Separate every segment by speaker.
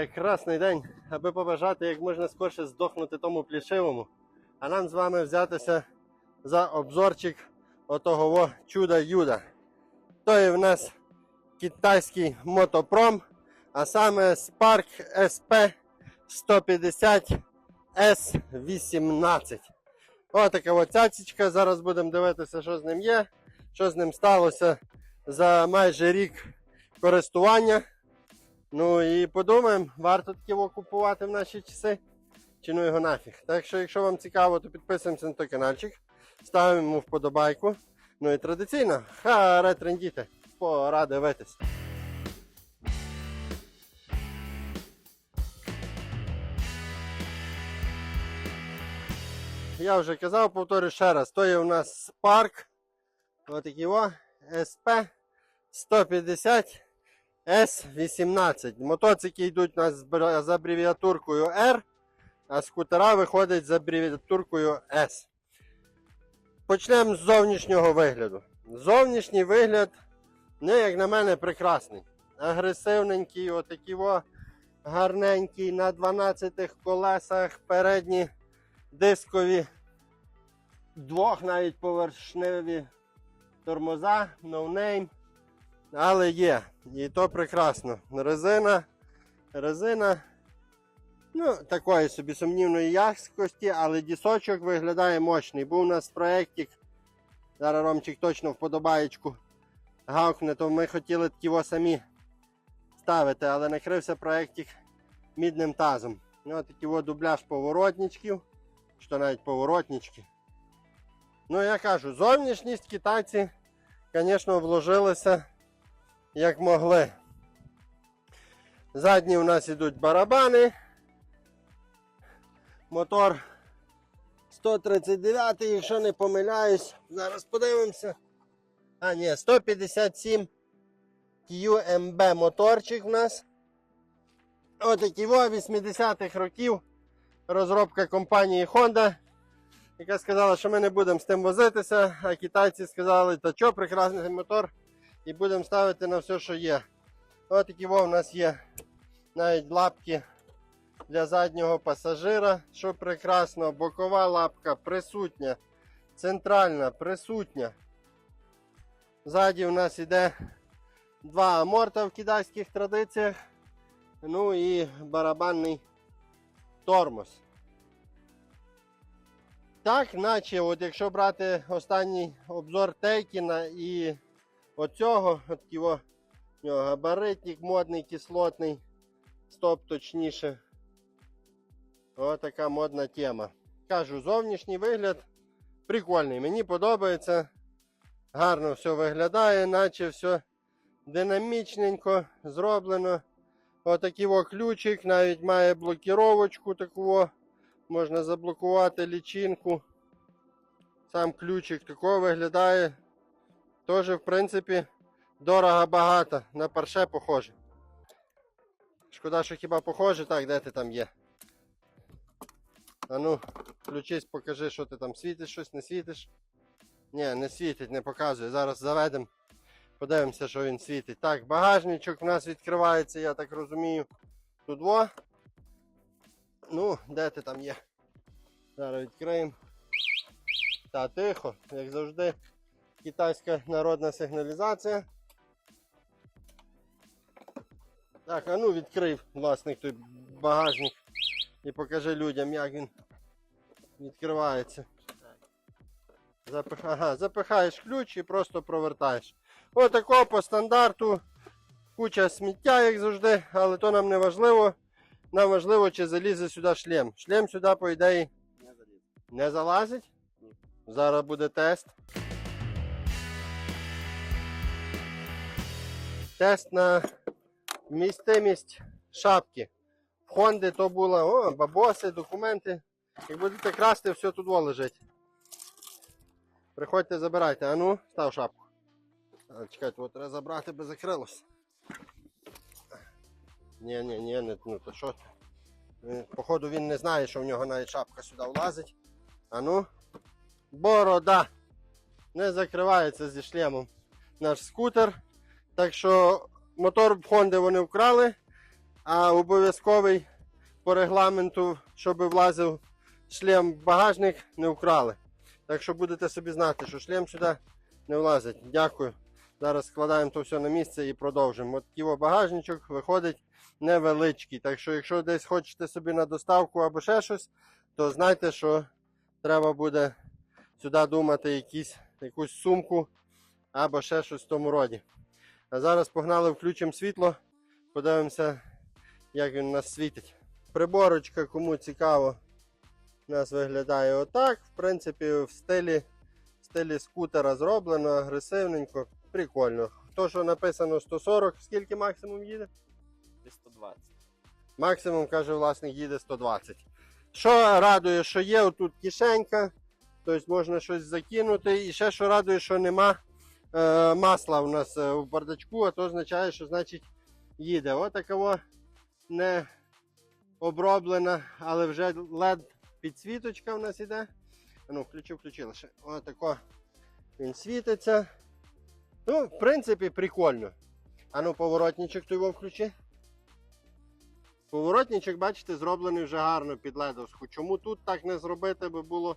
Speaker 1: Прекрасний день, аби побажати як можна скорше здохнути тому плішивому. А нам з вами взятися за обзорчик отого во чуда Юда. То є в нас китайський мотопром, а саме Spark SP 150 S18. Отака от цяцечка. Зараз будемо дивитися, що з ним є, що з ним сталося за майже рік користування. Ну і подумаємо, варто таке купувати в наші часи, чи ну його нафіг. Так що, якщо вам цікаво, то підписуємося на той каналчик, ставимо вподобайку. Ну і традиційно, харе трендіти, пора дивитись. Я вже казав, повторю ще раз, то є у нас Spark, отакий о, SP 150 S18. Мотоцики йдуть у нас з абревіатуркою R, а скутера виходять з абревіатуркою S. Почнемо з зовнішнього вигляду. Зовнішній вигляд, ну, як на мене, прекрасний. Агресивненький, отакий о, гарненький, на 12 колесах, передні дискові, двох навіть повершневі тормоза, no. Але є. І то прекрасно. Резина. Резина. Ну, такої собі сумнівної якості, але дісочок виглядає мощний. Був у нас проєктик. Зараз Ромчик точно вподобаєчку гавкне, то ми хотіли такі самі ставити, але накрився проєктик мідним тазом. Ну, такий от дубляж поворотничків, що навіть поворотнички. Ну, я кажу, зовнішність китайці, звісно, вложилися як могли. Задні у нас йдуть барабани. Мотор 139, якщо не помиляюсь. Зараз подивимося. А, ні, 157 QMB моторчик у нас. Отакий во 80-х років. Розробка компанії Honda, яка сказала, що ми не будемо з тим возитися, а китайці сказали, та що, прекрасний мотор і будемо ставити на все, що є. Ось такі у нас є навіть лапки для заднього пасажира, що прекрасно. Бокова лапка присутня, центральна присутня. Ззаді у нас йде два аморта в китайських традиціях. Ну і барабанний тормоз. Так, наче, от якщо брати останній обзор Тейкіна і оцього, от його нього габаритник модний, кислотний, стоп точніше. Ось така модна тема. Кажу, зовнішній вигляд прикольний. Мені подобається. Гарно все виглядає, наче все динамічненько зроблено. Отакий о ключик, навіть має блокіровочку таку. Можна заблокувати лічинку. Сам ключик такого виглядає. Теж, в принципі, дорого багато. На парше похоже. Шкода, що хіба похоже, так, де ти там є. А ну, включись, покажи, що ти там світиш, щось не світиш. Ні, не світить, не показує. Зараз заведемо. Подивимося, що він світить. Так, багажничок у нас відкривається, я так розумію. Тут во. Ну, де ти там є? Зараз відкриємо. Та тихо, як завжди, китайська народна сигналізація. Так, а ну відкрив власник той багажник і покажи людям, як він відкривається. Запих... Ага, запихаєш ключ і просто провертаєш. Отако по стандарту. Куча сміття, як завжди, але то нам не важливо. Нам важливо, чи залізе сюди шлем. Шлем сюди, по ідеї,
Speaker 2: Не
Speaker 1: не залазить.
Speaker 2: Ні.
Speaker 1: Зараз буде тест. Тест на вмістимість шапки. В Хонди то було о, бабоси, документи. Як будете красти, все тут лежить. Приходьте, забирайте. А ну, став шапку. А, чекайте, от треба забрати, би закрилось. Ні, ні, ні, не, ну то що ти? Походу він не знає, що в нього навіть шапка сюди влазить. А ну. Борода. Не закривається зі шлемом наш скутер. Так що мотор в Honda вони вкрали. А обов'язковий по регламенту, щоб влазив шлем в багажник, не вкрали. Так що будете собі знати, що шлем сюди не влазить. Дякую. Зараз складаємо то все на місце і продовжимо. От такий о багажничок виходить невеличкий. Так що, якщо десь хочете собі на доставку або ще щось, то знайте, що треба буде сюди думати якісь, якусь сумку або ще щось в тому роді. А зараз погнали, включимо світло, подивимося, як він у нас світить. Приборочка, кому цікаво, у нас виглядає отак. В принципі, в стилі, в стилі скутера зроблено, агресивненько, прикольно. То, що написано 140, скільки максимум їде?
Speaker 2: 120.
Speaker 1: Максимум, каже власник, їде 120. Що радує, що є отут кишенька, тобто можна щось закинути. І ще що радує, що нема масла у нас е, в бардачку, а то означає, що значить їде. Отакова не оброблена, але вже LED підсвіточка у нас іде. А Ну, включив, включила ще. Отако він світиться. Ну, в принципі, прикольно. А ну, поворотничок той його включи. Поворотничок, бачите, зроблений вже гарно під ледовську. Чому тут так не зробити би було,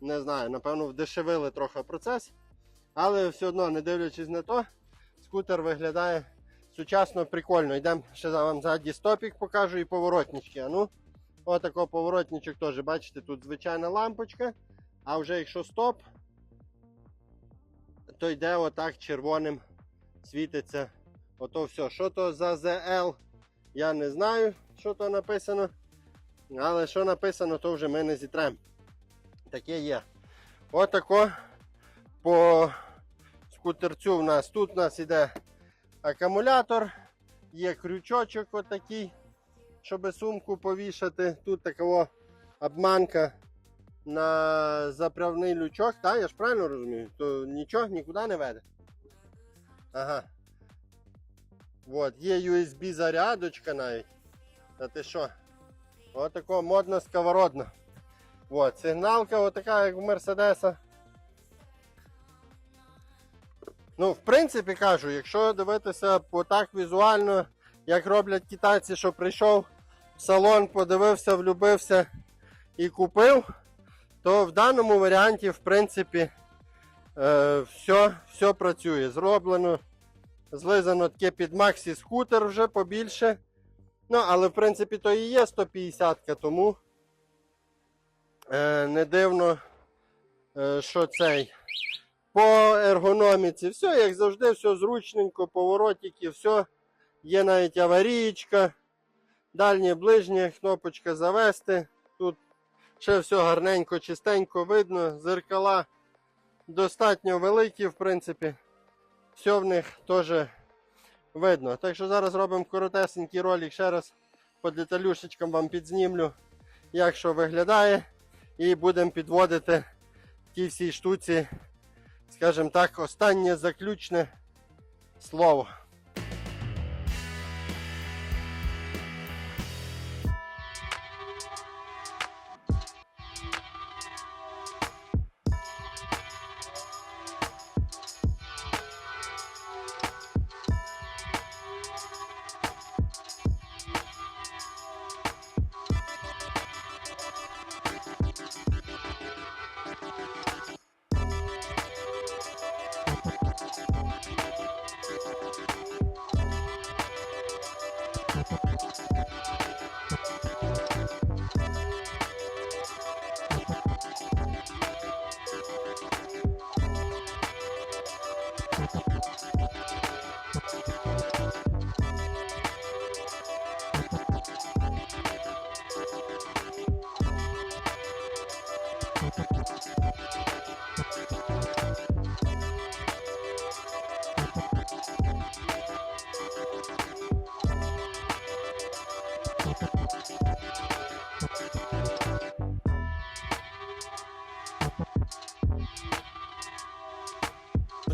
Speaker 1: не знаю. Напевно, вдешевили трохи процес. Але все одно, не дивлячись на то, скутер виглядає сучасно прикольно. Йдемо ще вам ззаді стопік покажу і поворотнички. А ну, отако поворотничок теж, бачите, тут звичайна лампочка. А вже якщо стоп, то йде отак червоним світиться. Ото все. Що то за ZL? Я не знаю, що то написано. Але що написано, то вже ми не зітрем. Таке є. Отако по скутерцю в нас. Тут у нас іде акумулятор, є крючочок отакий, щоб сумку повішати. Тут така обманка на заправний лючок. Так, я ж правильно розумію, то нічого нікуди не веде. Ага. От, є USB зарядочка навіть. Та ти що? Отако модна сковородна. От, сигналка отака, як в Мерседеса. Ну, в принципі, кажу, якщо дивитися отак візуально, як роблять китайці, що прийшов в салон, подивився, влюбився і купив, то в даному варіанті, в принципі, е, все, все працює. Зроблено злизано таке під Максі скутер вже побільше. Ну, але в принципі то і є 150 ка тому е, не дивно, е, що цей. По ергономіці, все, як завжди, все зручненько, поворотики, все. Є навіть аварієчка, дальнє ближнє, кнопочка завести. Тут ще все гарненько, чистенько видно, зеркала достатньо великі, в принципі все в них теж видно. Так що зараз робимо коротесенький ролик, ще раз по деталюшечкам вам підзнімлю, як що виглядає. І будемо підводити тій всій штуці, скажімо так, останнє заключне слово.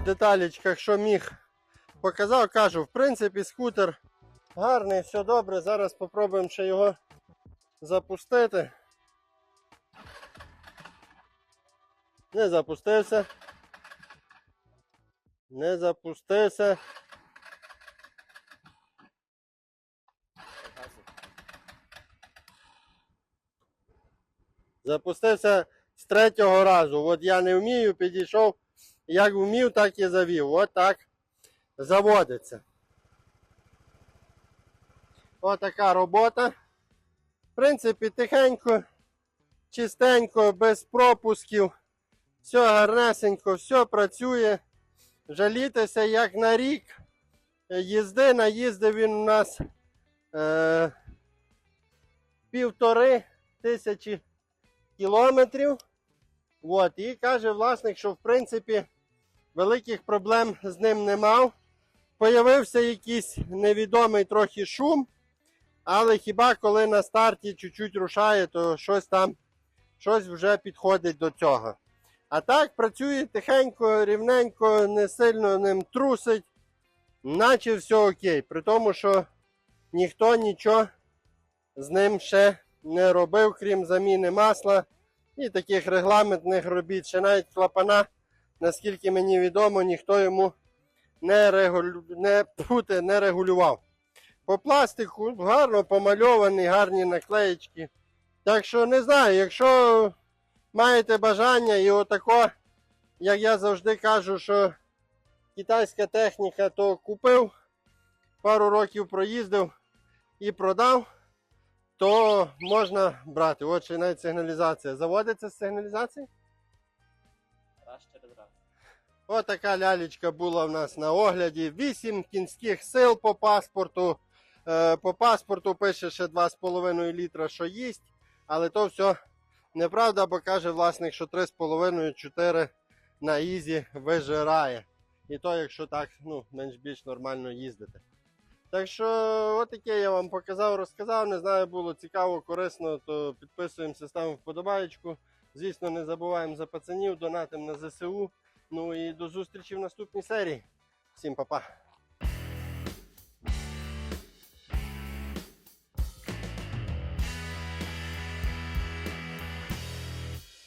Speaker 1: в деталічках, що міг показав, кажу, в принципі, скутер гарний, все добре. Зараз спробуємо ще його запустити. Не запустився. Не запустився. Запустився з третього разу. От я не вмію, підійшов, як вмів, так і завів. От так заводиться. Отака робота. В принципі, тихенько, чистенько, без пропусків. Все гарнесенько, все працює. Жалітися як на рік. Їзди, наїздив він у нас е, півтори тисячі кілометрів. От, і каже власник, що в принципі великих проблем з ним не мав. Появився якийсь невідомий трохи шум, але хіба коли на старті чуть-чуть рушає, то щось там щось вже підходить до цього. А так працює тихенько, рівненько, не сильно ним трусить, наче все окей. При тому, що ніхто нічого з ним ще не робив, крім заміни масла і таких регламентних робіт. Ще навіть клапана, наскільки мені відомо, ніхто йому не, регулю... не, пфу-те, не регулював. По пластику гарно помальовані, гарні наклеєчки. Так що не знаю, якщо маєте бажання і отако, як я завжди кажу, що китайська техніка, то купив, пару років проїздив і продав, то можна брати. От ще навіть сигналізація. Заводиться з сигналізації?
Speaker 2: Через раз.
Speaker 1: Ось така лялечка була в нас на огляді. 8 кінських сил по паспорту. Е, по паспорту пише ще 2,5 літра, що їсть. Але то все неправда, бо каже власник, що 3,5-4 на ізі вижирає. І то, якщо так, ну, менш-більш нормально їздити. Так що, отаке я вам показав, розказав. Не знаю, було цікаво, корисно, то підписуємося, ставимо вподобаєчку. Звісно, не забуваємо за пацанів, донатим на ЗСУ. Ну і до зустрічі в наступній серії. Всім па-па.